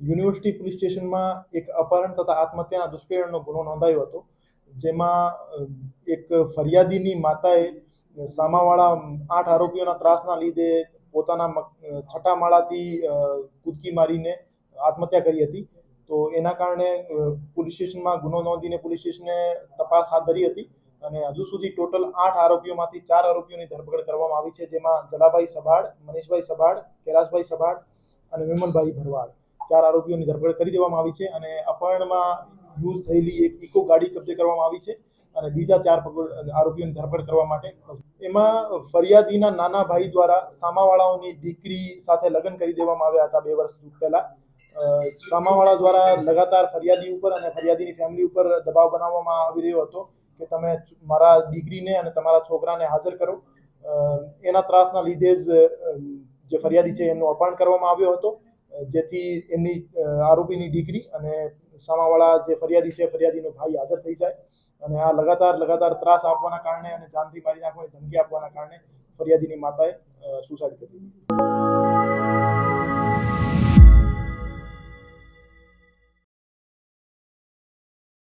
University police સ્ટેશનમાં એક અપહરણ તથા આત્મહત્યાના દુષ્કર્મનો ગુનો નોંધાયો હતો, જેમાં એક ફરિયાદીની માતાએ સામાવાળા આઠ આરોપીઓના ત્રાસના લીધે પોતાના છઠ્ઠા માળાથી કૂદકી મારીને આત્મહત્યા કરી હતી. તો એના કારણે પોલીસ સ્ટેશનમાં ગુનો નોંધીને પોલીસ સ્ટેશને તપાસ હાથ ધરી હતી અને હજુ સુધી ટોટલ આઠ આરોપીઓમાંથી ચાર આરોપીઓની ધરપકડ કરવામાં આવી છે, જેમાં જલાભાઈ સભાડ, મનીષભાઈ સભાડ કૈલાસભાઈ સભાડ અને વિમલભાઈ ભરવાડ. ચાર આરોપીઓની ધરપકડ કરી દેવામાં આવી છે અને અપહરણમાં યુઝ થયેલી એક ઇકો ગાડી કબજે કરવામાં આવી છે અને બીજા ચાર આરોપીઓની ધરપકડ કરવા માટે એમાં ફરિયાદીના નાના ભાઈ દ્વારા સામાવાળાઓની દીકરી સાથે લગ્ન કરી દેવામાં આવ્યા હતા બે વર્ષ પહેલા. સામાવાળા દ્વારા લગાતાર ફરિયાદી ઉપર અને ફરિયાદીની ફેમિલી ઉપર દબાવ બનાવવામાં આવી રહ્યો હતો કે તમે મારા દીકરીને અને તમારા છોકરાને હાજર કરો. એના ત્રાસના લીધે જ જે ફરિયાદી છે એમનું અપહરણ કરવામાં આવ્યો હતો. જેથી એમની આરોપીની દીકરી અને સામાવાળા જે ફરિયાદી છે, ફરિયાદીનો ભાઈ હાજર થઈ જાય અને આ લગાતાર લગાતાર ત્રાસ આપવાના કારણે અને જાનથી મારી નાખવાની ધમકી આપવાના કારણે ફરિયાદીની માતાએ સુસાઇડ કરી દીધી